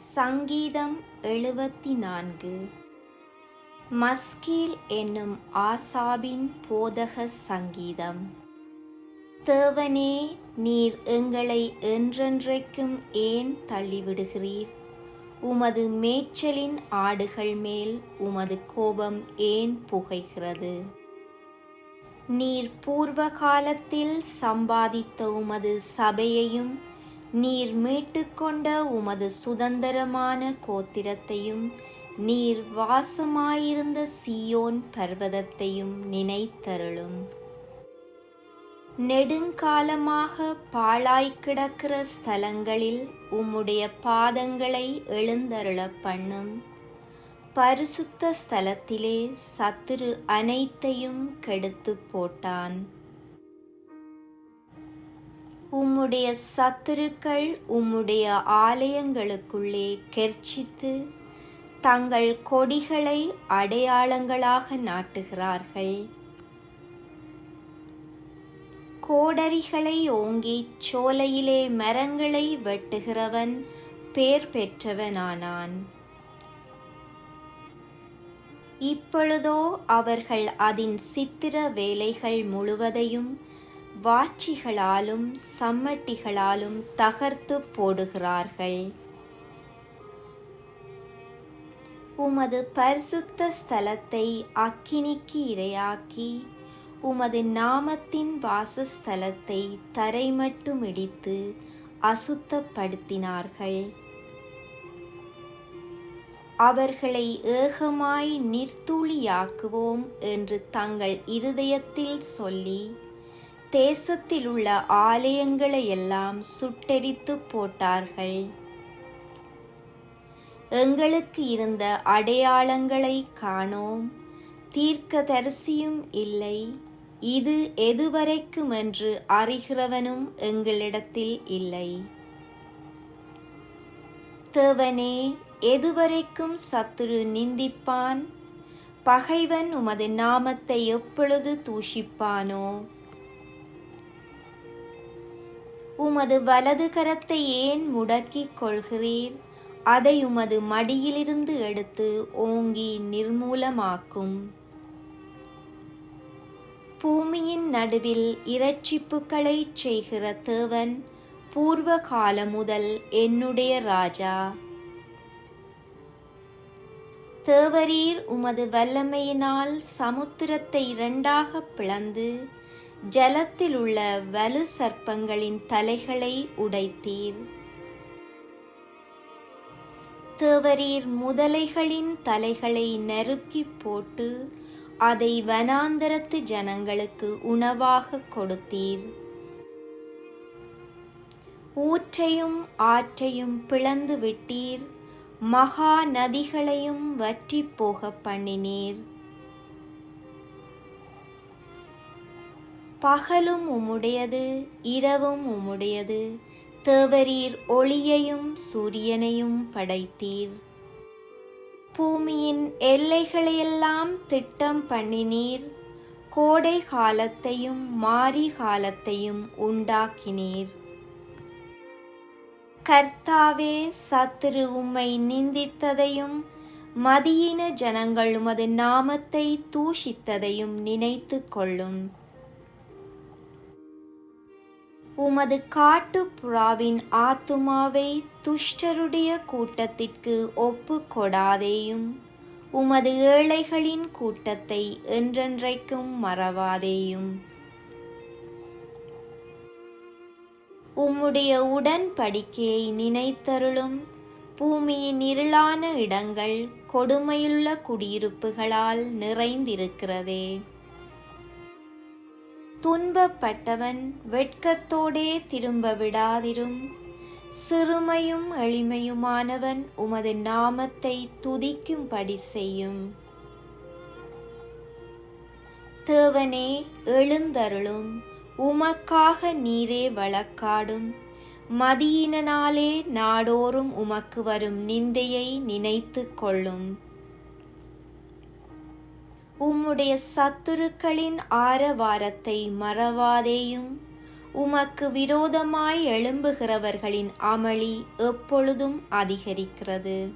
சங்கீதம் எழுபத்தி நான்கு மஸ்கீல் என்னும் ஆசாபின் போதக சங்கீதம். தேவனே நீர் எங்களை என்றென்றைக்கும் ஏன் தள்ளிவிடுகிறீர்? உமது மேய்ச்சலின் ஆடுகள் மேல் உமது கோபம் ஏன் புகைகிறது? நீர் பூர்வ காலத்தில் சம்பாதித்த உமது சபையையும் நீர் மீட்டுக்கொண்ட உமது சுதந்திரமான கோத்திரத்தையும் நீர் வாசமாயிருந்த சியோன் பர்வதத்தையும் நினைத்தருளும். நெடுங்காலமாக பாழாய் கிடக்கிற ஸ்தலங்களில் உம்முடைய பாதங்களை எழுந்தருளப் பண்ணும். பரிசுத்த ஸ்தலத்திலே சத்துரு அனைத்தையும் கெடுத்து போட்டான். உம்முடைய சத்துருக்கள் உம்முடைய ஆலயங்களுக்குள்ளே கெர்ச்சித்து தங்கள் கொடிகளை அடையாளங்களாக நாட்டுகிறார்கள். கோடரிகளை ஓங்கி சோலையிலே மரங்களை வெட்டுகிறவன் பேர் பெற்றவனானான். இப்பொழுதோ அவர்கள் அதன் சித்திர வேலைகள் முழுவதையும் வாட்சிகளாலும் சம்மட்டிகளாலும் தகர்த்து போடுகிறார்கள். உமது பரிசுத்த ஸ்தலத்தை அக்கினிக்கு இரையாக்கி உமது நாமத்தின் வாசஸ்தலத்தை தரை மட்டும் இடித்து அசுத்தப்படுத்தினார்கள். அவர்களை ஏகமாய் நிர்த்தூளியாக்குவோம் என்று தங்கள் இருதயத்தில் சொல்லி தேசத்திலுள்ள ஆலயங்களையெல்லாம் சுட்டெரித்து போட்டார்கள். எங்களுக்கு இருந்த அடையாளங்களை காணோம். தீர்க்கதரிசியும் இல்லை. இது எதுவரைக்கும் என்று அறிகிறவனும் எங்களிடத்தில் இல்லை. தேவனே எதுவரைக்கும் சத்துரு நிந்திப்பான்? பகைவன் உமது நாமத்தை எப்பொழுது தூஷிப்பானோ? உமது வலது கரத்தை ஏன் முடக்கிக் கொள்கிறீர்? அதை உமது மடியிலிருந்து எடுத்து ஓங்கி நிர்மூலமாக்கும். பூமியின் நடுவில் இரட்சிப்புகளை செய்கிற தேவன் பூர்வ காலம் முதல் என்னுடைய ராஜா. தேவரீர் உமது வல்லமையினால் சமுத்திரத்தை இரண்டாக பிளந்து ஜலத்தில் உள்ள வலு சர்ப்பங்களின் தலைகளை உடைத்தீர். தேவரீர் முதலைகளின் தலைகளை நெருக்கி போட்டு அதை வனாந்தரத்து ஜனங்களுக்கு உணவாக கொடுத்தீர். ஊற்றையும் ஆற்றையும் பிளந்து விட்டீர். மகா நதிகளையும் வற்றி போக பண்ணினீர். பகலும் உம்முடையது இரவும் உம்முடையது. தேவரீர் ஒளியையும் சூரியனையும் படைத்தீர். பூமியின் எல்லைகளையெல்லாம் திட்டம் பண்ணினீர். கோடை காலத்தையும் மாரி காலத்தையும் உண்டாக்கினீர். கர்த்தாவே சத்துரு உம்மை நிந்தித்ததையும் மதியின ஜனங்கள் உமது நாமத்தை தூஷித்ததையும் நினைத்து கொள்ளும் உமது காட்டு புறாவின் ஆத்துமாவை துஷ்டருடைய கூட்டத்திற்கு ஒப்பு கொடாதேயும் உமது ஏழைகளின் கூட்டத்தை என்றென்றைக்கும் மறவாதேயும். உம்முடைய உடன்படிக்கையை நினைத்தருளும். பூமியின் இருளான இடங்கள் கொடுமையுள்ள குடியிருப்புகளால் நிறைந்திருக்கிறதே. துன்பப்பட்டவன் வெட்கத்தோடே திரும்ப விடாதிரும் சிறுமையும் எளிமையுமானவன் உமது நாமத்தை துதிக்கும்படி செய்யும். தேவனே எழுந்தருளும். உமக்காக நீரே வழக்காடும். மதியினாலே நாடோறும் உமக்கு வரும் நிந்தையை நினைத்து கொள்ளும். உம்முடைய சத்துருக்களின் ஆரவாரத்தை மறவாதேயும். உமக்கு விரோதமாய் எழும்புகிறவர்களின் அமளி எப்பொழுதும் அதிகரிக்கிறது.